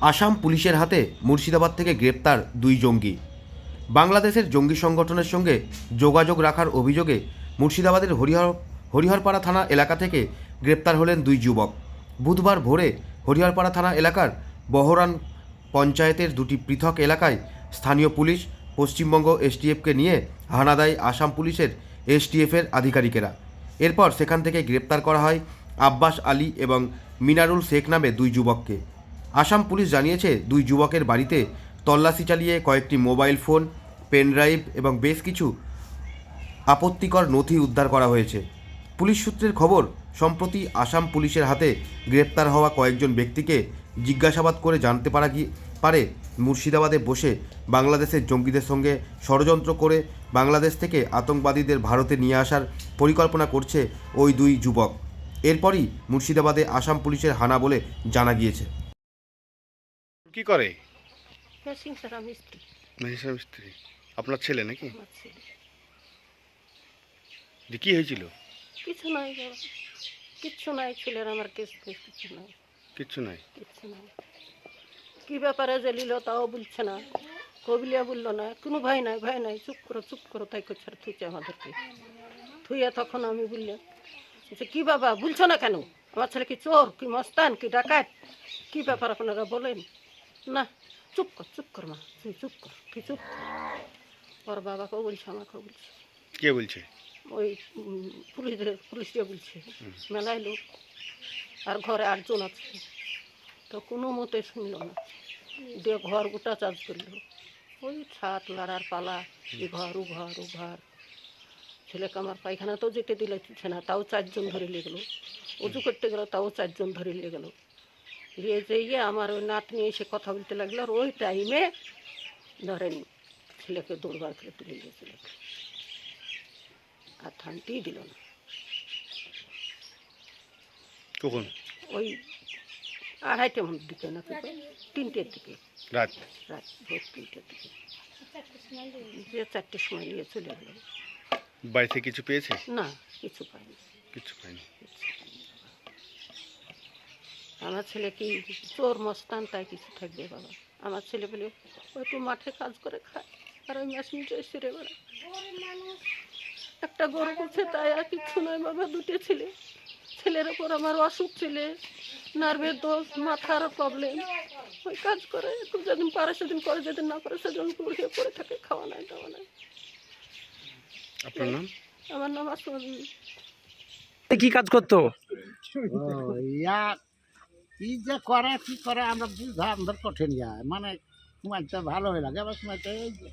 আসাম পুলিশের হাতে মুর্শিদাবাদ থেকে গ্রেপ্তার দুই জঙ্গি। বাংলাদেশের জঙ্গি সংগঠনের সঙ্গে যোগাযোগ রাখার অভিযোগে মুর্শিদাবাদের হরিহর হরিহরপাড়া থানা এলাকা থেকে গ্রেপ্তার হলেন দুই যুবক। বুধবার ভোরে হরিহরপাড়া থানা এলাকার বহরান পঞ্চায়েতের দুটি পৃথক এলাকায় স্থানীয় পুলিশ পশ্চিমবঙ্গ এসটিএফকে নিয়ে হানা দেয় আসাম পুলিশের এসটিএফের আধিকারিকেরা। এরপর সেখান থেকে গ্রেপ্তার করা হয় আব্বাস আলী এবং মিনারুল শেখ নামে দুই যুবককে। আসাম পুলিশ জানিয়েছে, দুই যুবকের বাড়িতে তল্লাশি চালিয়ে কয়েকটি মোবাইল ফোন পেনড্রাইভ এবং বেশ কিছু আপত্তিকর নথি উদ্ধার করা হয়েছে। পুলিশ সূত্রের খবর, সম্প্রতি আসাম পুলিশের হাতে গ্রেপ্তার হওয়া কয়েকজন ব্যক্তিকে জিজ্ঞাসাবাদ করে জানতে পারা গিয়ে পারে। মুর্শিদাবাদে বসে বাংলাদেশের জঙ্গিদের সঙ্গে ষড়যন্ত্র করে বাংলাদেশ থেকে আতঙ্কবাদীদের ভারতে নিয়ে আসার পরিকল্পনা করছে ওই দুই যুবক। এরপরই মুর্শিদাবাদে আসাম পুলিশের হানা বলে জানা গিয়েছে। কি করে? মেহিসা মিস্ত্রি। আপনার ছেলে নাকি? যে কি হয়েছিল? কিছু নাই কিচ্ছু নাই ছেলের আমার কেস কিছু নাই। কিচ্ছু নাই? কিচ্ছু নাই। কি ব্যাপারে নিল তাও বলছে না। কবিলিয়া বলল না। কোনো ভাই নাই ভাই নাই। চুপ করো চুপ করো তাই করছে থুইছে আমাদেরকে। থুইয়া তখন আমি বললাম যে কি বাবা বলছো না কেন? আমার ছেলে কি চোর কি মস্তান কি ডাকাত? কি ব্যাপার আপনারা বলেন? না চুপ কর চুপ কর মা তুই চুপ কর তুই চুপ কর। ওর বাবাকেও বলছে আমাকেও বলছে? কে বলছে? ওই পুলিশদের পুলিশরা বলছে? মেলায় লোক আর ঘরে আটজন আছে। তো কোনো মতে শুনলো না। দিয়ে ঘর গোটা চার্জ করল। ওই ছাদ লাড়ার পালা এ ঘর ও ঘর ও ঘর। ছেলেকে আমার পায়খানা তো যেতে দিলে না তাও চারজন ধরে লেগেলো। উঁচু করতে গেলো তাও চারজন ধরে লেগেলো। দিয়ে যেয়ে আমার ওই নাতনি এসে কথা বলতে লাগল আর ওই টাইমে ধরেন ছেলেকে দৌড়বার করে তুলে গিয়েছিল আর থানতেই দিল না। কখন? ওই আড়াইটার দিকে না তিনটের দিকে। রাত? রাত ভোর তিনটের দিকে। যে চারটের সময় নিয়ে চলে গেল। বাড়ি থেকে কিছু পেয়েছে? না কিছু পাইনি। কিছু পাইনি। আমার ছেলে কি চোর মস্তান তাই কিছু থাকবে বাবা। আমার ছেলে বলে একটু মাঠে কাজ করে খায় আর ওই মেশিন এসে রে বেড়া একটা গরু করছে তাই আর কিচ্ছু নয় বাবা দুটো ছেলে। ছেলের ওপর আমার অসুখ ছেলে নার্ভের দোষ মাথার প্রবলেম ওই কাজ করে একটু যেদিন পারে সেদিন করে যেদিন না পারে সেদিন পড়িয়ে পড়ে থাকে খাওয়া নাই দাওয়া নাই। আপনার নাম? আমার নাম আসল কি কাজ করতো? ইয়া কি যে করে কি করে আমরা বুঝা আমাদের কঠিন যায়। মানে সময়টা ভালো হয়ে লাগে আবার এই যে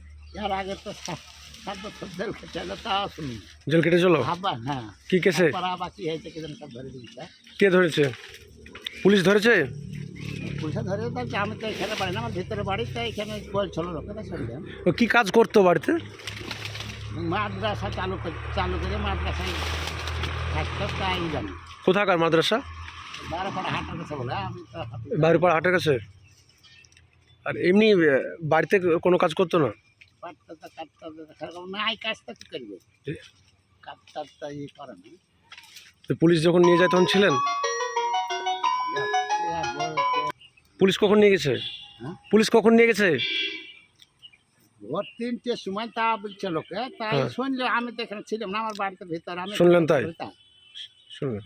এর আগে তো সাত বছর জেল খেটে এলো তাও শুনি জেল কেটে চলো? ভাববা হ্যাঁ। কি কেসে? পরে আবার কি হয়েছে কি সব ধরে দিয়েছে কে ধরেছে? পুলিশ ধরেছে? পয়সা ধরে তো আমি তো এখানে বাড়ি না আমার ভিতরে বাড়ি তো এখানে বলছিল লোকেরা শুনলাম ও কি কাজ করতো বাড়িতে? মাদ্রাসা চালু করে চালু করে মাদ্রাসায় থাকতো তাই জানি। কোথাকার মাদ্রাসা? বারো পরে হাঁটার কাছে? আর এমনি বাড়িতে কোনো কাজ করতো না? পুলিশ যখন নিয়ে যায় তখন ছিলেন? পুলিশ কখন নিয়ে গেছে? হ্যাঁ? পুলিশ কখন নিয়ে গেছে? ভোর তিনটের সময় তা বলছে লোকে তাই হ্যাঁ। শুনলে আমি তো এখানে ছিলাম না আমার বাড়িতে ভিতরে আমি শুনলেন তাই? তাই শুনলেন।